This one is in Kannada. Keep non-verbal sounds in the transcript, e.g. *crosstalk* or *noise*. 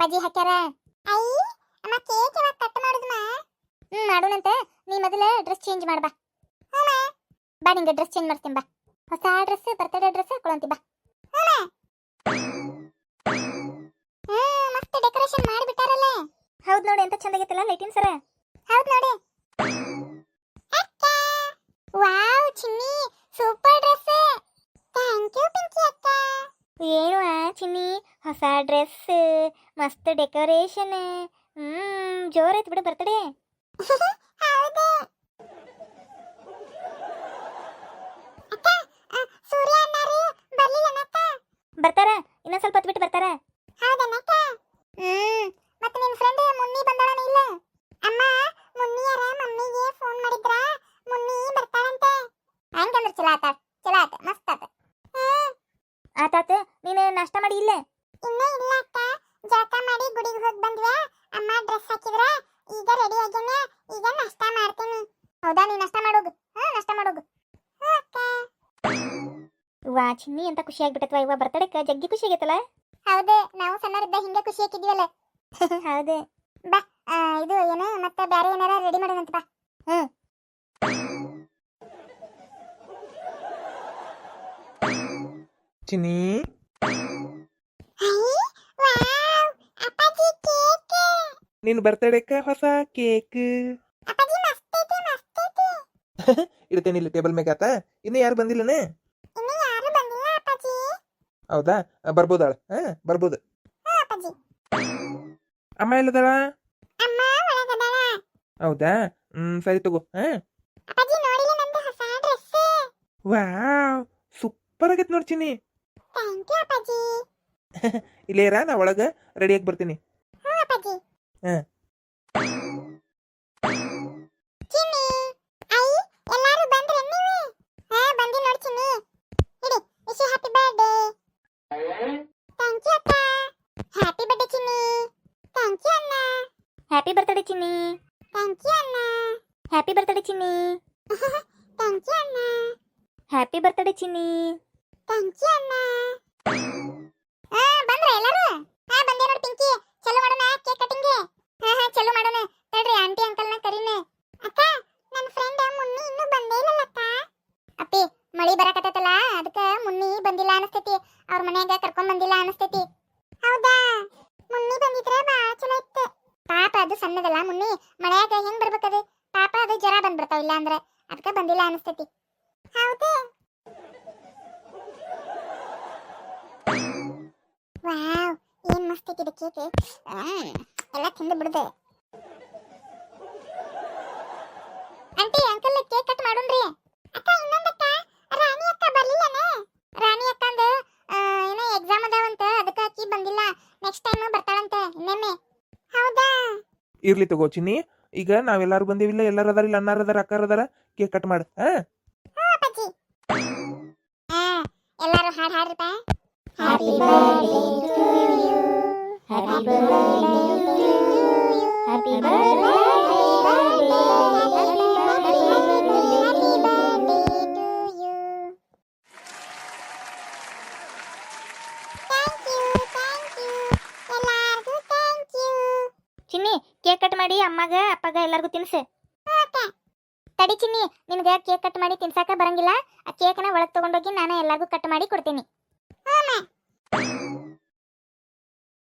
ಹಾಕ್ಯಾರ? ಐ ಅಮ್ಮ ಕೇಕ್ ಯಾವಾಗ ಕಟ್ ಮಾಡುದಮ್ಮ ಹ್ಮ್ ಮಾಡೋಣಂತೆ ನೀ ಮೊದಲ ಡ್ರೆಸ್ ಚೇಂಜ್ ಮಾಡ್ ಬಾ. ಬಾ ನಿಂಗೆ ಡ್ರೆಸ್ ಚೇಂಜ್ ಮಾಡ್ತೀನಿ ಬಾ. ಹೊಸ ಡ್ರೆಸ್ ಬರ್ತಡೇ ಡ್ರೆಸ್ ಹಾಕೊಳಂತಿ ಬಾ. ಹ್ಞೂ ಮಸ್ತ್ ಡೆಕೋರೇಷನ್ ಮಾಡಿಬಿಟ್ಟಾರಲ್ಲ. ಹೌದ್ ನೋಡಿ ಎಂತ ಚಂದಾಗೈತಲ್ಲ ಲೈಟಿನ್ ಸರ ಹೌದ್ ನೋಡಿ. Wow Chinni super dress thank you Pinki ಅಕ್ಕ. ಏನು ಚಿನ್ನಿ? ಹೊಸ ಡ್ರೆಸ್ ಮಸ್ತ್ ಡೆಕೋರೇಷನ್ ಹ್ಮ್ ಜೋರೈತ್ ಬಿಡು *laughs* ಬರ್ತಡೇ ಅಕ್ಕ ಬರ್ತಾರ ಇನ್ನ ಸ್ವಲ್ಪ ಹೊತ್ತು ಬಿಟ್ಟು ಬರ್ತಾರ. ಹೌದನಕ್ಕ ಹ್ಮ್ ಮತ್ತೆ ನಿನ್ ಫ್ರೆಂಡ್ ಮುನ್ನಿ ಬಂದಾಳನ ಇಲ್ಲ? ಅಮ್ಮ ಮುನ್ನಿಯರ ಮಮ್ಮಿಗೆ ಫೋನ್ ಮಾಡಿದ್ರ? ಮುನ್ನಿ ಬರ್ತಾಳಂತೆ. ಹಂಗಂದ್ರ ಚಲೋ ಆತ ಚಲೋ ಆತ ಮಸ್ತ್ ಆತ. ಆತಾತ ನೀನು ನಾಷ್ಟ ಮಾಡಿ ಇಲ್ಲ? ಇನ್ನೂ ಇಲ್ಲ ಅಕ್ಕ. ಜಳಕ ಮಾಡಿ ಗುಡಿಗೆ ಹೋಗಿ ಬಂದ್ವಿ. ಅಮ್ಮ ಡ್ರೆಸ್ ಹಾಕಿದ್ರ ಈಗ ರೆಡಿ ಆಗ್ಯಾನ ಈಗ ನಾಷ್ಟ ಮಾಡ್ತೀನಿ. ಹೌದಾ? ನೀ ನಾಷ್ಟ ಮಾಡೋಗು ಹಾ ನಾಷ್ಟ ಮಾಡೋಗು ಹ್ಞೂ ಅಕ್ಕ. ವಾ ಚಿನ್ನಿ ಅಂತ ಖುಷಿ ಆಗ್ಬಿಟ್ಟತ್ವ ಇವ ಬರ್ತಡೇಕ? ಜಗ್ಗಿ ಖುಷಿ ಆಗೈತಲ್ಲ? ಹೌದು ನಾವು ಸಣ್ಣರಿದ್ದ ಹಿಂಗೆ ಖುಷಿ ಹಾಕಿದ್ವಲ್ಲ. *laughs* ಹೌದು. ಬಾ ಇದು ಏನು ಮತ್ತೆ ಬೇರೆ ಏನಾರ ರೆಡಿ ಮಾಡೋಣಂತ ಬಾ. ಹ್ಮ್ ಚಿನ್ನಿ ವಾವ್ ಅಪ್ಪಾಜಿ ಕೇಕ್ ನಿನ್ನ ಬರ್ತಡೇಕ ಹೊಸ ಕೇಕ್ ಅಪ್ಪಾಜಿ ಮಸ್ತ್ ಐತಿ ಮಸ್ತ್ ಐತಿ ಇಡ್ತೇನೆ ಇಲ್ಲಿ ಟೇಬಲ್ ಮ್ಯಾಗ ಆತ. ಇನ್ನು ಯಾರು ಬಂದಿಲ್ಲನೆ? ಇನ್ನು ಯಾರು ಬಂದಿಲ್ಲ ಅಪ್ಪಾಜಿ ಹೌದಾ ಬರ್ಬೋದಾಳ. ಹಾ ಬರ್ಬೋದು. ಅಮ್ಮ ಒಳಗದಾಳ. ಹೌದಾ? ಹ್ಮ್ ಸರಿ ತಗೋ. ಹಾ. ಅಪ್ಪಾಜಿ ನೋಡಿಲ್ಲ ನಂದು ಹೊಸ ಡ್ರೆಸ್ ವಾವ್ ಸೂಪರ್ ಆಗೈತೆ ನೋಡ್ತೀನಿ ಚಿನ್ನಿ. ಥ್ಯಾಂಕ್ ಯು ಅಪ್ಪಾಜಿ. *laughs* ಇಲ್ಲೇ ಇರ ನಾ ಒಳಗ ರೆಡಿಯಾಗಿ ಬರ್ತೀನಿ. ಹ್ಞೂ ಅಪ್ಪಾಜಿ ಹಾ. ಚಿನ್ನಿ ಐ ಎಲ್ಲಾರು ಬಂದ್ರೆ ನೀವು ಹಾ ಬಂದಿ ನೋಡಿ ಚಿನ್ನಿ ಇಡಿ wish happy birthday thank you ಅಕ್ಕ happy birthday Chinni thank you ಅಣ್ಣ happy birthday Chinni thank you ಅಣ್ಣ happy birthday Chinni thank you ಅಣ್ಣ happy birthday Chinni thank you ಅಣ್ಣ ಆ ಬಂದ್ರೆ ಎಲ್ಲರೂ ಹಾ ಬಂದೆ ನೋಡಿ ಪಿಂಕಿ ಚಲೋ ಮಾಡೋಣ ಕೇಕ್ ಕಟಿಂಗ್ ಹಾ ಹಾ, ಚಲೋ ಮಾಡೋಣ. ತಡ್ರಿ ಆಂಟಿ ಅಂಕಲ್ನ ಕರೀನೆ. ಅಕ್ಕ ನನ್ನ ಫ್ರೆಂಡ್ ಮುನ್ನಿ ಇನ್ನೂ ಬಂದೇ ಇಲ್ಲಲ್ಲ ಅಕ್ಕ? ಅಪ್ಪಿ, ಮಳಿ ಬರಕತ್ತೈತಲ್ಲ, ಅದಕ್ಕೆ ಮುನ್ನಿ ಬಂದಿಲ್ಲ ಅನಸ್ತೈತಿ. ಅವ್ರ ಮನ್ಯಾಗ ಕರ್ಕೊಂಡ್ ಬಂದಿಲ್ಲ ಅನಸ್ತೈತಿ. ಹೌದಾ? ಮುನ್ನಿ ಬಂದಿದ್ರೆ ಬಾಳ ಚಲೋ ಇತ್ತು. ಪಾಪ ಅದು ಸಣ್ಣದಲ್ಲ ಮುನ್ನಿ. ಮನ್ಯಾಗ ಹೆಂಗ್ ಬರ್ಬೇಕದು ಪಾಪ ಅದು ಜ್ವರ ಬಂದ್ಬಿಡ್ತಾವ ಇಲ್ಲ ಅಂದ್ರೆ. ಅದಕ್ಕೆ ಬಂದಿಲ್ಲ ಅನಸ್ತೈತಿ. ಹೌದು? ವಾವ್. ಮಸ್ತ್ ಐತಿ ಇದು ಕೇಕ್ ಎಲ್ಲ ತಿಂದು ಬಿಡ್ದೆ. ಆಂಟಿ ಅಂಕಲ್ ಕೇಕ್ ಕಟ್ ಮಾಡೋಣ್ರಿ. ಅಕ್ಕ ಇನ್ನೊಂದಕ್ಕ ರಾಣಿ ಅಕ್ಕ ಬರ್ಲಿಲ್ಲನೆ? ರಾಣಿ ಅಕ್ಕಂದು ಏನೋ ಎಕ್ಸಾಮ್ ಅದಾವಂತ ಅದಕ್ಕೆ ಅಕ್ಕಿ ಬಂದಿಲ್ಲ. ನೆಕ್ಸ್ಟ್ ಟೈಮ್ ಬರ್ತಾಳಂತೆ ಇನ್ನೊಮ್ಮೆ. ಹೌದಾ? ಇರ್ಲಿ ತಗೋ ಚಿನ್ನಿ. ಈಗ ನಾವೆಲ್ಲಾರು ಬಂದೇವಿಲ್ಲ ಎಲ್ಲಾರು ಅದಾರ ಇಲ್ಲ ಅನ್ನಾರ ಅದಾರ ಅಕ್ಕಾರ ಅದಾರ ಕೇಕ್ ಕಟ್ ಮಾಡ ಹಾ? ಎಲ್ಲರೂ ಹಾಡು ಹಾಡ್ರಿಪ್ಪ. Happy birthday Chinni cake cut ಮಾಡಿ ಅಮ್ಮಗ ಅಪ್ಪಗ ಎಲ್ಲಾರ್ಗೂ ತಿನ್ಸು ತಡಿ ಚಿನ್ನಿ ನಿನಗೆ ಕೇಕ್ ಕಟ್ ಮಾಡಿ ತಿನ್ಸಾಕ ಬರಂಗಿಲ್ಲ ಆ ಕೇಕ್ನ ಒಳಗೆ ತಗೊಂಡೋಗಿ ನಾನು ಎಲ್ಲಾರ್ಗೂ ಕಟ್ ಮಾಡಿ ಕೊಡ್ತೀನಿ